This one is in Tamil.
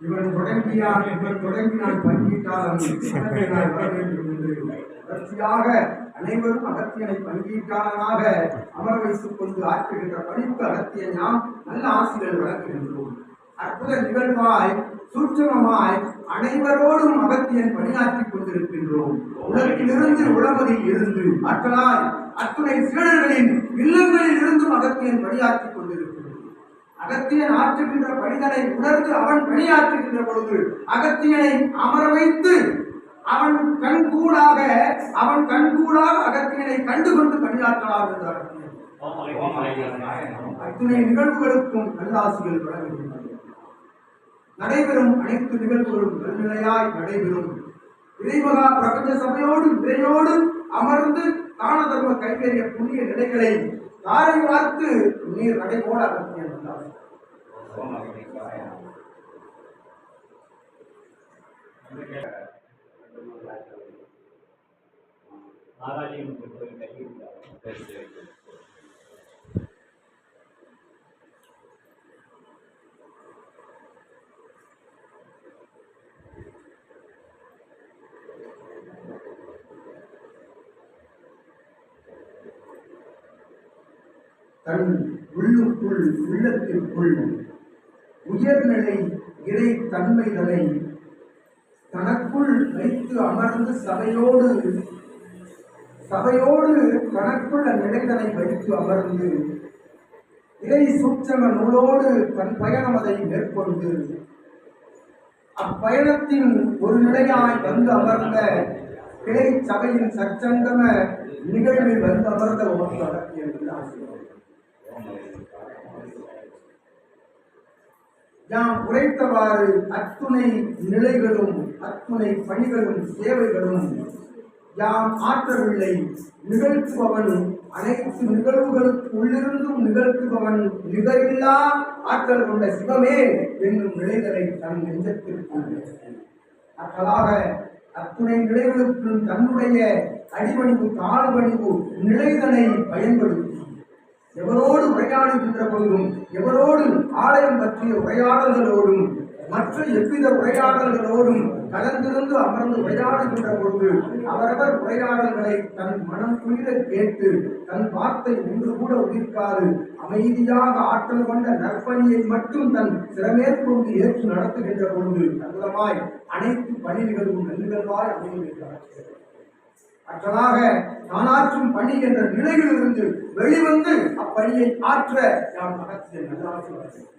இவன் தொடங்கியான் இவன் தொடங்கினான் பங்கீட்டால் அங்கத்தினால் வர வேண்டும் என்று தொடர்ச்சியாக அனைவரும் அகத்தியனை பங்கீட்டாளனாக அமர வைத்துக் கொண்டு ஆற்றுகின்ற படிப்பு அகத்திய நாம் நல்ல ஆசிரியர் வழங்குகின்றோம். அற்புத நிகழ்வாய் சூட்சமமாய் அனைவரோடும் அகத்தியன் பணியாற்றிக் கொண்டிருக்கின்றோம். உலகிலிருந்து உளமதில் இருந்து மக்களாய் அத்துணை சீடர்களின் இல்லங்களில் இருந்தும் அகத்தியன் பணியாற்றிக் கொண்டிருக்கின்றோம். அகத்தியன் ஆற்றுகின்ற பணிதனை உணர்ந்து அவன் பணியாற்றுகின்ற பொழுது அகத்தியனை அமர வைத்து அவன் கண்கூடாக அவன் கண்கூடாக அகத்தியனை கண்டுகொண்டு பணியாற்றலாம் என்ற அகத்தியன். அத்துணை நிகழ்வுகளுக்கும் நல்லாசிகள் வழங்குகின்றன நடைபெறும் அனைத்து நிகழ்வுகளும் நல்நிலையாய் நடைபெறும். இறைமகா பிரபஞ்ச சபையோடு இறையோடு அமர்ந்து தான தர்ம கைகரிய புண்ணிய நிலைகளை தாரை பார்த்து நீர் நடைபோட அகத்தியன் வந்தார்? தன் உள்ளுக்குள் உள்ளத்திற்குள் உயர்நிலை இறை தன்மைகளை தனக்குள் வைத்து அமர்ந்து சபையோடு சபையோடு தனக்குள்ள அந்நிலைதனை வைத்து அமர்ந்து இறை சுற்றம நூலோடு தன் பயணம் அதை மேற்கொண்டு அப்பயணத்தின் ஒரு நிலையாய் வந்து அமர்ந்த கிளை சபையின் சச்சங்கம நிகழ்வில் வந்து அமர்ந்த உமக்கு என்று ஆசிரியர் யாம் உரைத்தவாறு அத்துணை நிலைகளும் அத்துணை பணிகளும் சேவைகளும். யாம் ஆற்றவில்லை நிகழ்த்துபவன் அனைத்து நிகழ்வுகளுக்கு உள்ளிருந்தும் நிகழ்த்துபவன் நிகழில்லா ஆற்றல் கொண்ட சிவமே என்னும் நிலைகளை தன் நெஞ்சத்திற்கு அக்களாக அத்துணை நிலைகளுக்கும் தன்னுடைய அடிபணிவு தாழ்வணிவு நிலைதனை பயன்படுத்தும் எவரோடு உரையாடுகின்ற பொழுதும் எவரோடு ஆலயம் பற்றிய உரையாடல்களோடும் மற்ற எவ்வித உரையாடல்களோடும் கலந்திருந்து அமர்ந்து உரையாடுகின்ற பொழுது அவரவர் உரையாடல்களை தன் மனம் குளிர கேட்டு தன் வார்த்தை ஒன்று கூட உயிர்க்காது அமைதியாக ஆற்றல் கொண்ட நற்பணியை மட்டும் தன் சிறமேற்கொண்டு ஏற்று நடத்துகின்ற பொழுது அற்புதமாய் அனைத்து பணிகளும் நல்கல்வாய் அமைகின்றார் அற்றலாக நானாற்றும் பணி என்ற நிலையிலிருந்து வெளிவந்து அப்பணியை ஆற்ற நாம் அகத்திய நல்லாசிரியர்